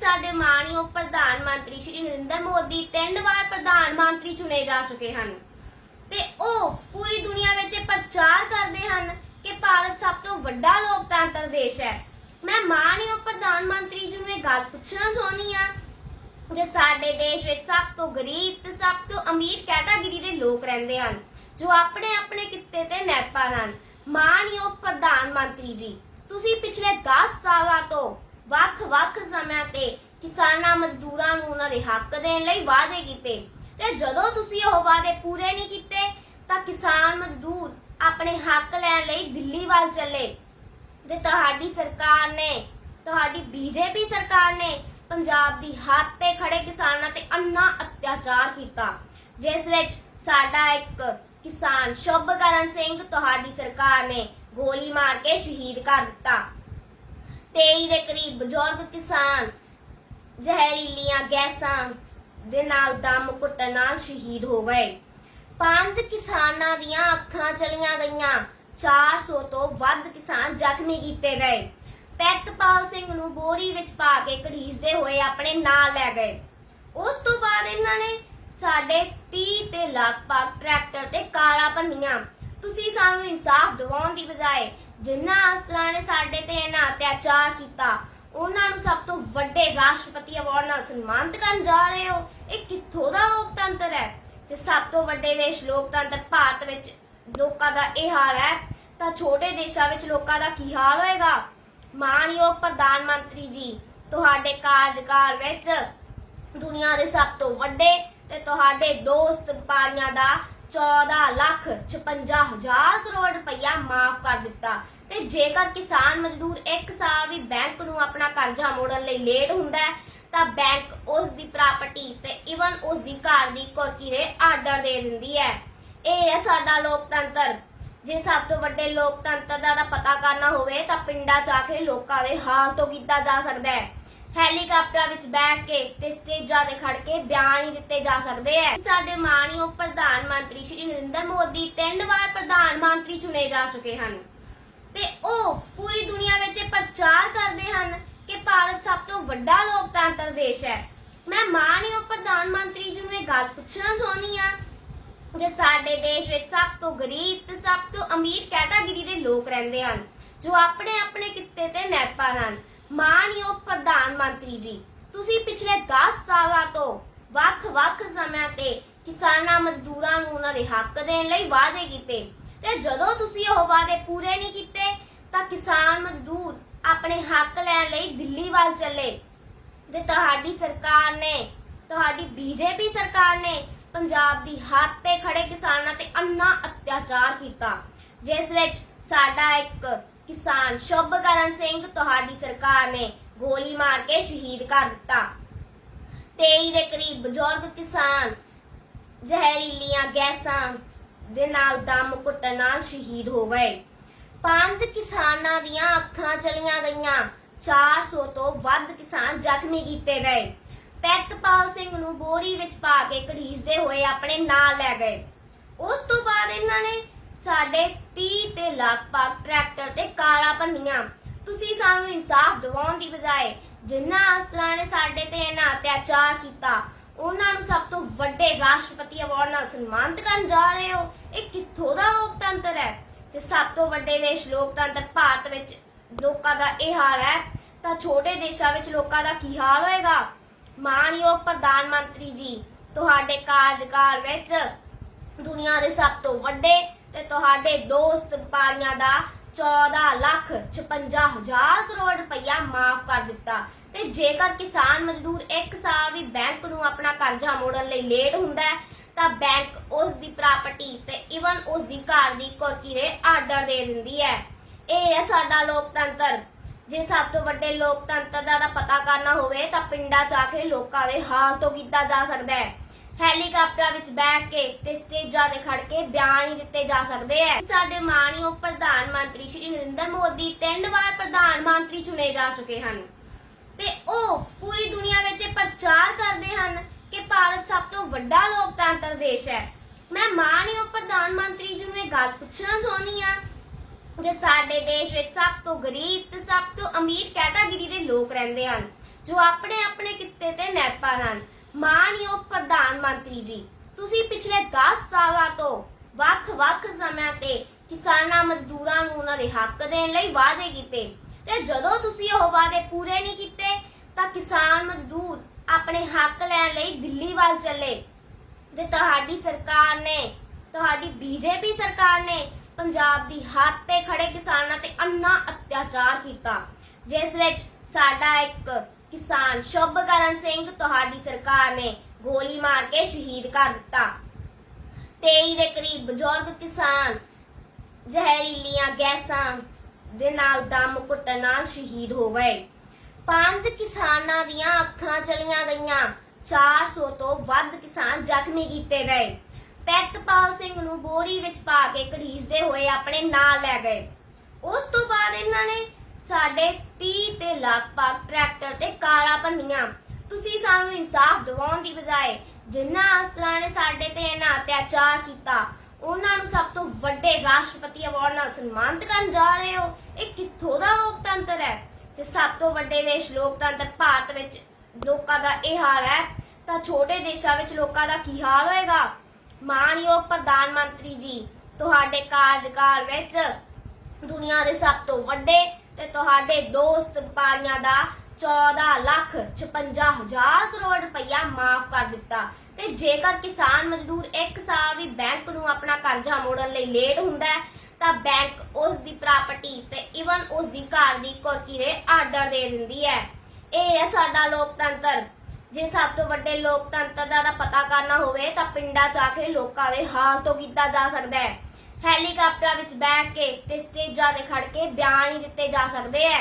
ਸਾਡੇ ਮਾਣਯੋਗ ਪ੍ਰਧਾਨ ਮੰਤਰੀ ਸ਼੍ਰੀ ਨਰਿੰਦਰ ਮੋਦੀ ਤਿੰਨ ਵਾਰ ਪ੍ਰਧਾਨ ਮੰਤਰੀ ਚੁਣੇ ਜਾ ਚੁੱਕੇ ਹਨ। ਤੇ ਉਹ ਪੂਰੀ ਦੁਨੀਆ ਵਿੱਚ ਪ੍ਰਚਾਰ ਕਰਦੇ ਹਨ ਕਿ ਭਾਰਤ ਸਭ ਤੋਂ ਵੱਡਾ ਲੋਕਤੰਤਰ ਦੇਸ਼ ਹੈ। ਮੈਂ ਮਾਣਯੋਗ ਪ੍ਰਧਾਨ ਮੰਤਰੀ ਜੀ ਨੂੰ ਇਹ ਗੱਲ ਪੁੱਛਣਾ ਚਾਹੁੰਦੀ ਆ ਕਿ ਸਾਡੇ ਦੇਸ਼ ਵਿੱਚ ਸਭ ਤੋਂ ਗਰੀਬ ਤੇ ਸਭ ਤੋਂ ਅਮੀਰ ਕੈਟਾਗਰੀ ਦੇ ਲੋਕ ਰਹਿੰਦੇ ਹਨ, ਜੋ ਆਪਣੇ ਆਪਣੇ ਕਿੱਤੇ ਤੇ ਨਿਰਭਰ ਹਨ। ਮਾਣਯੋਗ ਪ੍ਰਧਾਨ ਮੰਤਰੀ ਜੀ, ਤੁਸੀਂ ਪਿਛਲੇ 10 ਸਾਲਾਂ ਤੋਂ ਵੱਖ-ਵੱਖ ਸਮਿਆਂ ਤੇ ਕਿਸਾਨਾਂ ਮਜ਼ਦੂਰਾਂ ਨੂੰ ਉਹਨਾਂ ਦੇ ਹੱਕ ਦੇਣ ਲਈ ਵਾਅਦੇ ਕੀਤੇ। ਤੇ ਜਦੋਂ ਤੁਸੀਂ ਉਹ ਵਾਅਦੇ ਪੂਰੇ ਨਹੀਂ ਕੀਤੇ, ਤਾਂ ਕਿਸਾਨ ਮਜ਼ਦੂਰ ਆਪਣੇ ਹੱਕ ਲੈਣ ਲਈ ਦਿੱਲੀ ਵੱਲ ਚੱਲੇ। ਤੇ ਤੁਹਾਡੀ ਸਰਕਾਰ ਨੇ, ਤੁਹਾਡੀ ਬੀਜੇਪੀ ਸਰਕਾਰ ਨੇ ਪੰਜਾਬ ਦੀ ਹੱਥ ਤੇ ਖੜੇ ਕਿਸਾਨਾਂ ਤੇ ਅੰਨਾ ਅਤਿਆਚਾਰ ਕੀਤਾ। ਜਿਸ ਵਿੱਚ ਸਾਡਾ ਇੱਕ ਕਿਸਾਨ ਸ਼ੁਭਕਰਨ ਸਿੰਘ, ਤੁਹਾਡੀ ਸਰਕਾਰ ਨੇ ਗੋਲੀ ਮਾਰ ਕੇ ਸ਼ਹੀਦ ਕਰ ਦਿੱਤਾ। 23 ਦੇ ਕਰੀਬ ਬਜ਼ੁਰਗ ਕਿਸਾਨ ਜ਼ਹਿਰੀਲੀਆਂ ਗੈਸਾਂ ਦੇ ਨਾਲ ਦਮ ਘੁੱਟਣ ਨਾਲ ਸ਼ਹੀਦ ਹੋ ਗਏ। ਪੰਜ ਕਿਸਾਨਾਂ ਦੀਆਂ ਅੱਖਾਂ ਚਲੀਆਂ ਗਈਆਂ। 400 ਤੋਂ ਵੱਧ ਕਿਸਾਨ ਜ਼ਖਮੀ ਕੀਤੇ ਗਏ। ਪੈਤਪਾਲ ਸਿੰਘ ਨੂੰ ਬੋਰੀ ਵਿੱਚ ਪਾ ਕੇ ਘੜੀਸਦੇ ਹੋਏ ਆਪਣੇ ਨਾਲ ਲੈ ਗਏ। ਉਸ ਤੋਂ ਬਾਅਦ ਇਹਨਾਂ ਨੇ ਸਾਡੇ 30 ਤੇ ਲਗਭਗ ਟਰੈਕਟਰ ਤੇ ਕਾਰਾਂ ਭੰਨੀਆਂ। ਤੁਸੀਂ ਸਾਨੂੰ ਇਨਸਾਫ ਦਿਵਾਉਣ ਦੀ ਬਜਾਏ ਜਿਨ੍ਹਾਂ ਅਸਰਾਂ ਨੇ ਸਾਡੇ ਤੇ ਇਹਨਾਂ ਅਤਿਆਚਾਰ ਕੀਤਾ, ਉਹਨਾਂ ਨੂੰ ਸਭ ਤੋਂ ਵੱਡੇ ਰਾਸ਼ਟਰਪਤੀ ਅਵਾਰਡ ਨਾਲ ਸਨਮਾਨਿਤ ਕਰਨ ਜਾ ਰਹੇ ਹੋ। ਇਹ ਕਿੱਥੋਂ ਦਾ ਲੋਕਤੰਤਰ ਹੈ? ਤੇ ਸਭ ਤੋਂ ਵੱਡੇ ਦੇਸ਼ ਲੋਕਤੰਤਰ ਭਾਰਤ ਵਿੱਚ ਲੋਕਾਂ ਦਾ ਇਹ ਹਾਲ ਹੈ, ਤਾਂ ਛੋਟੇ ਦੇਸ਼ਾਂ ਵਿੱਚ ਲੋਕਾਂ ਦਾ ਕੀ ਹਾਲ ਹੋਏਗਾ? ਮਾਨਯੋਗ ਪ੍ਰਧਾਨ ਮੰਤਰੀ ਜੀ, ਤੁਹਾਡੇ ਕਾਰਜਕਾਲ ਵਿੱਚ ਦੁਨੀਆ ਦੇ ਸਭ ਤੋਂ ਵੱਡੇ ਤੇ ਤੁਹਾਡੇ ਦੋਸਤ ਵਪਾਰੀਆਂ ਦਾ 14 ਲੱਖ 56 ਹਜ਼ਾਰ ਕਰੋੜ ਰੁਪਇਆ ਮਾਫ ਕਰ ਦਿੱਤਾ। ਤੇ ਜੇਕਰ ਕਿਸਾਨ ਮਜ਼ਦੂਰ ਇੱਕ ਸਾਲ ਵੀ ਬੈਂਕ ਨੂੰ ਆਪਣਾ ਕਰਜ਼ਾ ਮੋੜਨ ਲਈ ਲੇਟ ਹੁੰਦਾ ਹੈ, ਤਾਂ ਬੈਂਕ ਉਸ ਦੀ ਪ੍ਰਾਪਰਟੀ ਤੇ ਇਵਨ ਉਸ ਦੀ ਘਰ ਦੀ ਕੁਰਕੀ ਦੇ ਆਰਡਰ ਦੇ ਦਿੰਦੀ ਹੈ। ਇਹ ਹੈ ਸਾਡਾ ਲੋਕਤੰਤਰ। ਜੇ ਸਭ ਤੋਂ ਵੱਡੇ ਲੋਕਤੰਤਰ ਦਾ ਪਤਾ ਕਰਨਾ ਹੋਵੇ, ਤਾਂ ਪਿੰਡਾਂ 'ਚ ਆ ਕੇ ਲੋਕਾਂ ਦੇ ਹਾਲ ਤੋਂ ਕੀਤਾ ਜਾ ਸਕਦਾ ਹੈ। ਹੈਲੀਕਾਪਟਰਾਂ ਵਿੱਚ ਬੈਠ ਕੇ ਤੇ ਸਟੇਜਾਂ ਤੇ ਖੜ ਕੇ ਬਿਆਨ ਹੀ ਦਿੱਤੇ ਜਾ ਸਕਦੇ ਹੈ ਸਾਡੇ ਮਾਣਯੋਗ ਪ੍ਰਧਾਨ ਮੰਤਰੀ ਸ਼੍ਰੀ ਨਰਿੰਦਰ ਮੋਦੀ ਤਿੰਨ ਵਾਰ ਪ੍ਰਧਾਨ ਮੰਤਰੀ ਚੁਣੇ ਜਾ ਚੁੱਕੇ ਹਨ। ਤੇ ਉਹ ਪੂਰੀ ਦੁਨੀਆ ਵਿੱਚ ਇਹ ਪ੍ਰਚਾਰ ਕਰਦੇ ਹਨ ਕਿ ਭਾਰਤ ਸਭ ਤੋਂ ਵੱਡਾ ਲੋਕਤੰਤਰ ਦੇਸ਼ ਹੈ ਮੈਂ ਮਾਣਯੋਗ ਪ੍ਰਧਾਨ ਮੰਤਰੀ ਜੀ ਨੂੰ ਇਹ ਗੱਲ ਪੁੱਛਣਾ ਚਾਹੁੰਦੀ ਆ ਕਿ ਸਾਡੇ ਦੇਸ਼ ਵਿੱਚ ਸਭ ਤੋਂ ਗਰੀਬ ਤੇ ਸਭ ਤੋਂ ਅਮੀਰ ਕੈਟਾਗਰੀ ਦੇ ਲੋਕ ਰਹਿੰਦੇ ਹਨ, ਜੋ ਆਪਣੇ ਆਪਣੇ ਕਿੱਤੇ ਤੇ ਨਿਰਭਰ ਹਨ। ਮਾਨਯੋਗ ਪ੍ਰਧਾਨ ਮੰਤਰੀ ਜੀ, ਤੁਸੀਂ ਪਿਛਲੇ 10 ਸਾਲਾਂ ਤੋਂ ਵੱਖ-ਵੱਖ ਸਮਿਆਂ ਤੇ ਕਿਸਾਨਾਂ ਮਜ਼ਦੂਰਾਂ ਨੂੰ ਉਹਨਾਂ ਦੇ ਹੱਕ ਦੇਣ ਲਈ ਵਾਅਦੇ ਕੀਤੇ ਤੇ ਜਦੋਂ ਤੁਸੀਂ ਉਹ ਵਾਅਦੇ ਪੂਰੇ ਨਹੀਂ ਕੀਤੇ, ਤਾਂ ਕਿਸਾਨ ਮਜ਼ਦੂਰ ਆਪਣੇ ਹੱਕ ਲੈਣ ਲਈ ਦਿੱਲੀ ਵੱਲ ਚੱਲੇ ਤੇ ਤੁਹਾਡੀ ਸਰਕਾਰ ਨੇ, ਤੁਹਾਡੀ ਬੀਜੇਪੀ ਸਰਕਾਰ ਨੇ ਪੰਜਾਬ ਦੀ ਹੱਥ ਤੇ ਖੜੇ ਕਿਸਾਨਾਂ ਤੇ ਅੰਨਾ ਅਤਿਆਚਾਰ ਕੀਤਾ, ਜਿਸ ਵਿੱਚ ਸਾਡਾ ਇੱਕ ਕਿਸਾਨ ਸ਼ੁਭਕਰਨ ਸਿੰਘ ਤੁਹਾਡੀ ਸਰਕਾਰ ਨੇ ਗੋਲੀ ਮਾਰ ਕੇ ਸ਼ਹੀਦ ਕਰ ਦਿੱਤਾ। 23 ਦੇ ਕਰੀਬ ਬਜ਼ੁਰਗ ਕਿਸਾਨ ਜ਼ਹਿਰੀਲੀਆਂ ਗੈਸਾਂ ਦੇ ਨਾਲ ਦਮ ਘੁੱਟਣ ਨਾਲ ਸ਼ਹੀਦ ਹੋ ਗਏ। ਪੰਜ ਕਿਸਾਨਾਂ ਦੀਆਂ ਅੱਖਾਂ ਚਲੀਆਂ ਗਈਆਂ। 400 ਤੋਂ ਵੱਧ ਕਿਸਾਨ ਜ਼ਖਮੀ ਕੀਤੇ ਗਏ। ਪੈਤਪਾਲ ਸਿੰਘ ਨੂੰ ਬੋਰੀ ਵਿੱਚ ਪਾ ਕੇ ਘੜੀਸਦੇ ਹੋਏ ਆਪਣੇ ਨਾਲ ਲੈ ਗਏ। ਉਸ ਤੋਂ ਬਾਅਦ ਇਹਨਾਂ ਨੇ ਸਾਡੇ 30 ਤੇ ਲਗਭਗ ਟਰੈਕਟਰ ਤੇ ਕਾਰਾਂ ਭੰਨੀਆਂ। ਤੁਸੀਂ ਸਾਨੂੰ ਇਨਸਾਫ ਦਿਵਾਉਣ ਦੀ ਬਜਾਏ ਜਿਨ੍ਹਾਂ ਅਸਰਾਂ ਨੇ ਸਾਡੇ ਤੇ ਇਹਨਾਂ ਅਤਿਆਚਾਰ ਕੀਤਾ, ਉਹਨਾਂ ਨੂੰ ਸਭ ਤੋਂ ਵੱਡੇ ਰਾਸ਼ਟਰਪਤੀ ਅਵਾਰਡ ਨਾਲ ਸਨਮਾਨਿਤ ਕਰਨ ਜਾ ਰਹੇ ਹੋ। ਇਹ ਕਿੱਥੋਂ ਦਾ ਲੋਕਤੰਤਰ ਹੈ? ਤੇ ਸਭ ਤੋਂ ਵੱਡੇ ਦੇਸ਼ ਲੋਕਤੰਤਰ ਭਾਰਤ ਵਿੱਚ ਲੋਕਾਂ ਦਾ ਇਹ ਹਾਲ ਹੈ, ਤਾਂ ਛੋਟੇ ਦੇਸ਼ਾਂ ਵਿੱਚ ਲੋਕਾਂ ਦਾ ਕੀ ਹਾਲ ਹੋਏਗਾ? ਮਾਨਯੋਗ ਪ੍ਰਧਾਨ ਮੰਤਰੀ ਜੀ, ਤੁਹਾਡੇ ਕਾਰਜਕਾਲ ਵਿੱਚ ਦੁਨੀਆ ਦੇ ਸਭ ਤੋਂ ਵੱਡੇ ਤੇ ਤੁਹਾਡੇ ਦੋਸਤ ਵਪਾਰੀਆਂ ਦਾ 14 ਲੱਖ 56 ਹਜ਼ਾਰ ਕਰੋੜ ਰੁਪਇਆ ਮਾਫ ਕਰ ਦਿੱਤਾ। ਤੇ ਜੇਕਰ ਕਿਸਾਨ ਮਜ਼ਦੂਰ ਇੱਕ ਸਾਲ ਵੀ ਬੈਂਕ ਨੂੰ ਆਪਣਾ ਕਰਜ਼ਾ ਮੋੜਨ ਲਈ ਲੇਟ ਹੁੰਦਾ ਹੈ, ਤਾਂ ਬੈਂਕ ਉਸ ਦੀ ਪ੍ਰਾਪਰਟੀ ਤੇ ਇਵਨ ਉਸ ਦੀ ਘਰ ਦੀ ਕੁਰਕੀ ਦੇ ਆਰਡਰ ਦੇ ਦਿੰਦੀ ਹੈ। ਇਹ ਹੈ ਸਾਡਾ ਲੋਕਤੰਤਰ। ਜੇ ਸਭ ਤੋਂ ਵੱਡੇ ਲੋਕਤੰਤਰ ਦਾ ਪਤਾ ਕਰਨਾ ਹੋਵੇ ਤਾਂ ਪਿੰਡਾਂ 'ਚ ਆ ਕੇ ਲੋਕਾਂ ਦੇ ਹਾਲ ਤੋਂ ਕੀਤਾ ਜਾ ਸਕਦਾ ਹੈ। ਹੈਲੀਕਾਪਟਰਾਂ ਵਿੱਚ ਬੈਠ ਕੇ ਤੇ ਸਟੇਜਾਂ ਤੇ ਖੜ ਕੇ ਬਿਆਨ ਹੀ ਦਿੱਤੇ ਜਾ ਸਕਦੇ ਹੈ ਸਾਡੇ ਮਾਣਯੋਗ ਪ੍ਰਧਾਨ ਮੰਤਰੀ ਸ਼੍ਰੀ ਨਰਿੰਦਰ ਮੋਦੀ ਤਿੰਨ ਵਾਰ ਪ੍ਰਧਾਨ ਮੰਤਰੀ ਚੁਣੇ ਜਾ ਚੁੱਕੇ ਹਨ। ਤੇ ਉਹ ਪੂਰੀ ਦੁਨੀਆ ਵਿੱਚ ਪ੍ਰਚਾਰ ਕਰਦੇ ਹਨ ਕਿ ਭਾਰਤ ਸਭ ਤੋਂ ਵੱਡਾ ਲੋਕਤੰਤਰ ਦੇਸ਼ ਹੈ ਮੈਂ ਮਾਣਯੋਗ ਪ੍ਰਧਾਨ ਮੰਤਰੀ ਜੀ ਨੂੰ ਇਹ ਗੱਲ ਪੁੱਛਣਾ ਚਾਹੁੰਦੀ ਆ ਕਿ ਸਾਡੇ ਦੇਸ਼ ਵਿੱਚ ਸਭ ਤੋਂ ਗਰੀਬ ਤੇ ਸਭ ਤੋਂ ਅਮੀਰ ਕੈਟਾਗਰੀ ਦੇ ਲੋਕ ਰਹਿੰਦੇ ਹਨ, ਜੋ ਆਪਣੇ ਆਪਣੇ ਕਿੱਤੇ ਤੇ ਨਿਰਭਰ ਹਨ। ਮਾਨਯੋਗ ਪ੍ਰਧਾਨ ਮੰਤਰੀ ਜੀ, ਤੁਸੀਂ ਪਿਛਲੇ 10 ਸਾਲਾਂ ਤੋਂ ਵੱਖ-ਵੱਖ ਸਮਿਆਂ ਤੇ ਕਿਸਾਨਾਂ ਮਜ਼ਦੂਰਾਂ ਨੂੰ ਉਹਨਾਂ ਦੇ ਹੱਕ ਦੇਣ ਲਈ ਵਾਅਦੇ ਕੀਤੇ ਤੇ ਜਦੋਂ ਤੁਸੀਂ ਉਹ ਵਾਅਦੇ ਪੂਰੇ ਨਹੀਂ ਕੀਤੇ, ਤਾਂ ਕਿਸਾਨ ਮਜ਼ਦੂਰ ਆਪਣੇ ਹੱਕ ਲੈਣ ਲਈ ਦਿੱਲੀ ਵੱਲ ਚੱਲੇ ਤੇ ਤੁਹਾਡੀ ਸਰਕਾਰ ਨੇ, ਤੁਹਾਡੀ ਬੀਜੇਪੀ ਸਰਕਾਰ ਨੇ ਪੰਜਾਬ ਦੀ ਹੱਥ ਤੇ ਖੜੇ ਕਿਸਾਨਾਂ ਤੇ ਅੰਨਾ ਅਤਿਆਚਾਰ ਕੀਤਾ, ਜਿਸ ਵਿੱਚ ਸਾਡਾ ਇੱਕ ਕਿਸਾਨ ਸ਼ੁਭਕਰਨ ਸਿੰਘ ਤੁਹਾਡੀ ਸਰਕਾਰ ਨੇ ਗੋਲੀ ਮਾਰ ਕੇ ਸ਼ਹੀਦ ਕਰ ਦਿੱਤਾ। 23 ਦੇ ਕਰੀਬ ਬਜ਼ੁਰਗ ਕਿਸਾਨ ਜ਼ਹਿਰੀਲੀਆਂ ਗੈਸਾਂ ਦੇ ਨਾਲ ਦਮ ਘੁੱਟਣ ਨਾਲ ਸ਼ਹੀਦ ਹੋ ਗਏ। ਪੰਜ ਕਿਸਾਨਾਂ ਦੀਆਂ ਅੱਖਾਂ ਚਲੀਆਂ ਗਈਆਂ। 400 ਤੋਂ ਵੱਧ ਕਿਸਾਨ ਜ਼ਖਮੀ ਕੀਤੇ ਗਏ। ਪੈਤਪਾਲ ਸਿੰਘ ਨੂੰ ਬੋਰੀ ਵਿੱਚ ਪਾ ਕੇ ਘੜੀਸਦੇ ਹੋਏ ਆਪਣੇ ਨਾਲ ਲੈ ਗਏ। ਉਸ ਤੋਂ ਬਾਅਦ ਇਹਨਾਂ ਨੇ ਸਾਡੇ 30 ਤੇ ਲਗਭਗ ਟਰੈਕਟਰ ਤੇ ਕਾਰਾਂ ਭੰਨੀਆਂ। ਤੁਸੀਂ ਸਾਨੂੰ ਇਨਸਾਫ ਦਿਵਾਉਣ ਦੀ ਬਜਾਏ ਜਿਨ੍ਹਾਂ ਅਸਰਾਂ ਨੇ ਸਾਡੇ ਤੇ ਇਹਨਾਂ ਅਤਿਆਚਾਰ ਕੀਤਾ, ਉਹਨਾਂ ਨੂੰ ਸਭ ਤੋਂ ਵੱਡੇ ਰਾਸ਼ਟਰਪਤੀ ਅਵਾਰਡ ਨਾਲ ਸਨਮਾਨਿਤ ਕਰਨ ਜਾ ਰਹੇ ਹੋ। ਇਹ ਕਿੱਥੋਂ ਦਾ ਲੋਕਤੰਤਰ ਹੈ? ਤੇ ਸਭ ਤੋਂ ਵੱਡੇ ਦੇਸ਼ ਲੋਕਤੰਤਰ ਭਾਰਤ ਵਿੱਚ ਲੋਕਾਂ ਦਾ ਇਹ ਹਾਲ ਹੈ, ਤਾਂ ਛੋਟੇ ਦੇਸ਼ਾਂ ਵਿੱਚ ਲੋਕਾਂ ਦਾ ਕੀ ਹਾਲ ਹੋਏਗਾ? ਮਾਨਯੋਗ ਪ੍ਰਧਾਨ ਮੰਤਰੀ ਜੀ, ਤੁਹਾਡੇ ਕਾਰਜਕਾਲ ਵਿੱਚ ਦੁਨੀਆ ਦੇ ਸਭ ਤੋਂ ਵੱਡੇ ਤੇ ਤੁਹਾਡੇ ਦੋਸਤ ਵਪਾਰੀਆਂ ਦਾ 14 ਲੱਖ 56 ਹਜ਼ਾਰ ਕਰੋੜ ਰੁਪਇਆ ਮਾਫ ਕਰ ਦਿੱਤਾ। ਤੇ ਜੇਕਰ ਕਿਸਾਨ ਮਜ਼ਦੂਰ ਇੱਕ ਸਾਲ ਵੀ ਬੈਂਕ ਨੂੰ ਆਪਣਾ ਕਰਜ਼ਾ ਮੋੜਨ ਲਈ ਲੇਟ ਹੁੰਦਾ ਹੈ, ਤਾਂ ਬੈਂਕ ਉਸ ਦੀ ਪ੍ਰਾਪਰਟੀ ਤੇ ਇਵਨ ਉਸ ਦੀ ਘਰ ਦੀ ਕੁਰਕੀ ਦੇ ਆਰਡਰ ਦੇ ਦਿੰਦੀ ਹੈ। ਇਹ ਹੈ ਸਾਡਾ ਲੋਕਤੰਤਰ। ਜੇ ਸਭ ਤੋਂ ਵੱਡੇ ਲੋਕਤੰਤਰ ਦਾ ਪਤਾ ਕਰਨਾ ਹੋਵੇ, ਤਾਂ ਪਿੰਡਾਂ 'ਚ ਆ ਕੇ ਲੋਕਾਂ ਦੇ ਹਾਲ ਤੋਂ ਕੀਤਾ ਜਾ ਸਕਦਾ ਹੈ। ਹੈਲੀਕਾਪਟਰਾਂ ਵਿੱਚ ਬੈਠ ਕੇ ਤੇ ਸਟੇਜਾਂ ਤੇ ਖੜ ਕੇ ਬਿਆਨ ਹੀ ਦਿੱਤੇ ਜਾ ਸਕਦੇ ਹੈ